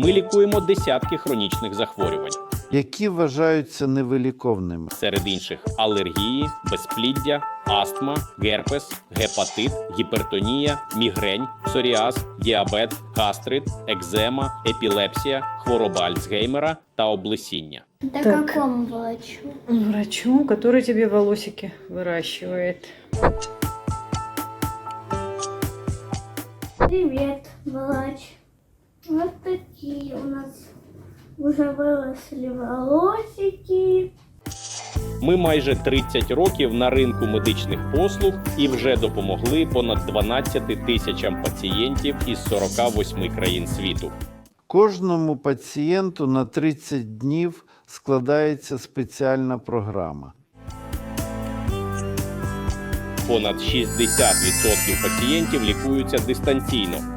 Ми лікуємо десятки хронічних захворювань, які вважаються невиліковними. серед інших алергії, безпліддя, астма, герпес, гепатит, гіпертонія, мігрень, псоріаз, діабет, гастрит, екзема, епілепсія, хвороба Альцгеймера та облесіння. Да Так. какому врачу? Врачу, который тебе волосики выращивает. Привет, врач. Вот такие у нас уже выросли волосики. Ми майже 30 років на ринку медичних послуг і вже допомогли понад 12 тисячам пацієнтів із 48 країн світу. Кожному пацієнту на 30 днів складається спеціальна програма. Понад 60% пацієнтів лікуються дистанційно.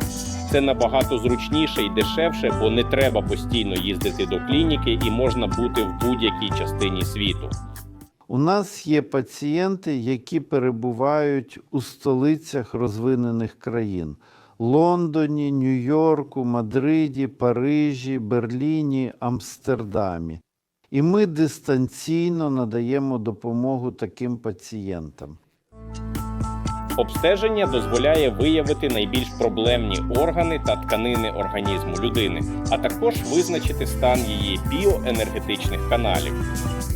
Це набагато зручніше і дешевше, бо не треба постійно їздити до клініки і можна бути в будь-якій частині світу. У нас є пацієнти, які перебувають у столицях розвинених країн: Лондоні, Нью-Йорку, Мадриді, Парижі, Берліні, Амстердамі. І ми дистанційно надаємо допомогу таким пацієнтам. Обстеження дозволяє виявити найбільш проблемні органи та тканини організму людини, а також визначити стан її біоенергетичних каналів.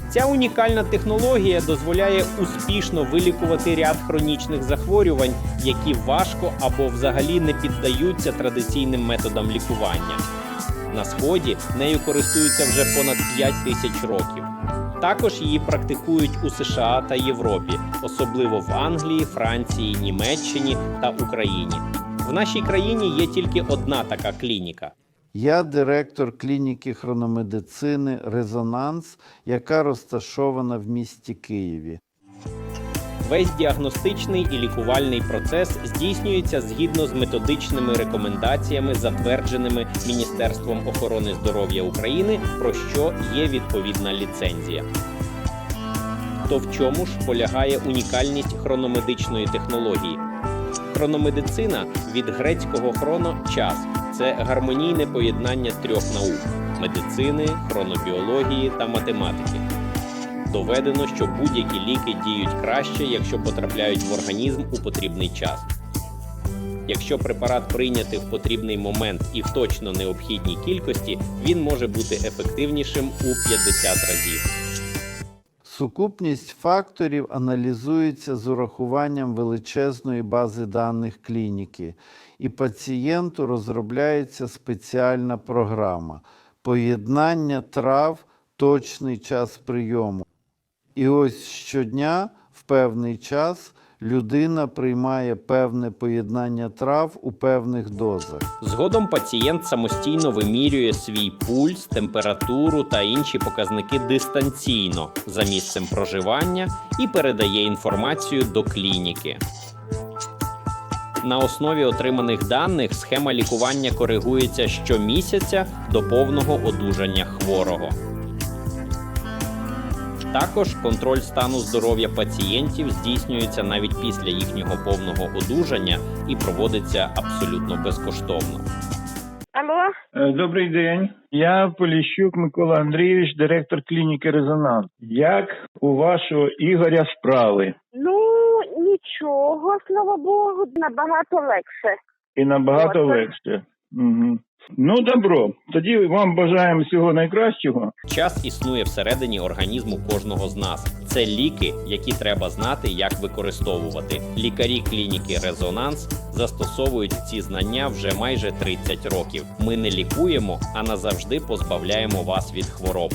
Ця унікальна технологія дозволяє успішно вилікувати ряд хронічних захворювань, які важко або взагалі не піддаються традиційним методам лікування. На сході нею користуються вже понад 5 тисяч років. Також її практикують у США та Європі, особливо в Англії, Франції, Німеччині та Україні. В нашій країні є тільки одна така клініка. Я директор клініки хрономедицини Резонанс, яка розташована в місті Києві. Весь діагностичний і лікувальний процес здійснюється згідно з методичними рекомендаціями, затвердженими Міністерством охорони здоров'я України, про що є відповідна ліцензія. То в чому ж полягає унікальність хрономедичної технології? Хрономедицина від грецького хроно час це гармонійне поєднання трьох наук медицини, хронобіології та математики. Доведено, що будь-які ліки діють краще, якщо потрапляють в організм у потрібний час. Якщо препарат прийняти в потрібний момент і в точно необхідній кількості, він може бути ефективнішим у 50 разів. Сукупність факторів аналізується з урахуванням величезної бази даних клініки, і пацієнту розробляється спеціальна програма поєднання трав, точний час прийому. І ось щодня в певний час людина приймає певне поєднання трав у певних дозах. Згодом пацієнт самостійно вимірює свій пульс, температуру та інші показники дистанційно за місцем проживання і передає інформацію до клініки. На основі отриманих даних схема лікування коригується щомісяця до повного одужання хворого. Також контроль стану здоров'я пацієнтів здійснюється навіть після їхнього повного одужання і проводиться абсолютно безкоштовно. Алло, Е, Добрий день. Я Поліщук Микола Андрійович, директор клініки Резонанс. Як у вашого Ігоря справи? ну нічого, слава Богу, набагато легше. І набагато От. легше. Ну, добро. Тоді вам бажаємо всього найкращого. Час існує всередині організму кожного з нас. Це ліки, які треба знати, як використовувати. Лікарі клініки Резонанс застосовують ці знання вже майже 30 років. Ми не лікуємо, а назавжди позбавляємо вас від хвороб.